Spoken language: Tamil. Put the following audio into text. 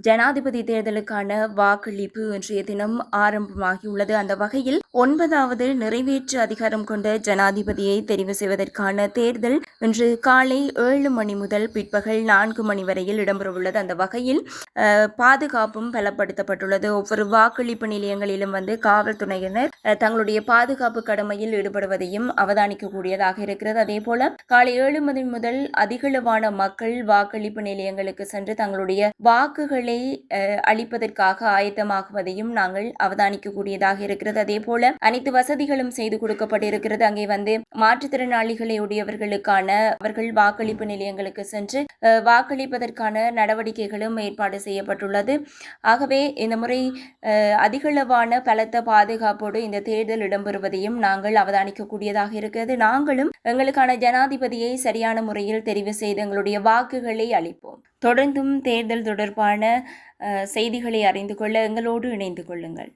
ஜனாதிபதி தேர்தலுக்கான வாக்களிப்பு இன்றைய தினம் ஆரம்பமாகியுள்ளது. அந்த வகையில் ஒன்பதாவது நிறைவேற்று அதிகாரம் கொண்ட ஜனாதிபதியை தெரிவு செய்வதற்கான தேர்தல் இன்று காலை ஏழு மணி முதல் பிற்பகல் நான்கு மணி வரையில் இடம்பெறவுள்ளது. அந்த வகையில் பாதுகாப்பும் பலப்படுத்தப்பட்டுள்ளது. ஒவ்வொரு வாக்களிப்பு நிலையங்களிலும் வந்து காவல்துறையினர் அஹ், தங்களுடைய பாதுகாப்பு கடமையில் ஈடுபடுவதையும் அவதானிக்கக்கூடியதாக இருக்கிறது. அதே போல காலை ஏழு மணி முதல் அதிகளவான மக்கள் வாக்களிப்பு நிலையங்களுக்கு சென்று தங்களுடைய வாக்குகள் அஹ், அளிப்பதற்காக ஆயத்தமாகுவதையும் நாங்கள் அவதானிக்கக்கூடியதாக இருக்கிறது. அதே போல அனைத்து வசதிகளும் செய்து கொடுக்கப்பட்டிருக்கிறது. அங்கே வந்து மாற்றுத்திறனாளிகளை உடையவர்களுக்கான அவர்கள் வாக்களிப்பு நிலையங்களுக்கு சென்று அஹ், வாக்களிப்பதற்கான நடவடிக்கைகளும் ஏற்பாடு செய்யப்பட்டுள்ளது. ஆகவே இந்த முறை அஹ், அதிகளவான பலத்த பாதுகாப்போடு இந்த தேர்தல் இடம்பெறுவதையும் நாங்கள் அவதானிக்கக்கூடியதாக இருக்கிறது. நாங்களும் எங்களுக்கான ஜனாதிபதியை சரியான முறையில் தெரிவு செய்து எங்களுடைய வாக்குகளை அளிப்போம். தொடர்ந்தும் தேர்தல் தொடர்பான செய்திகளை அறிந்து கொள்ள எங்களோடு இணைந்து கொள்ளுங்கள்.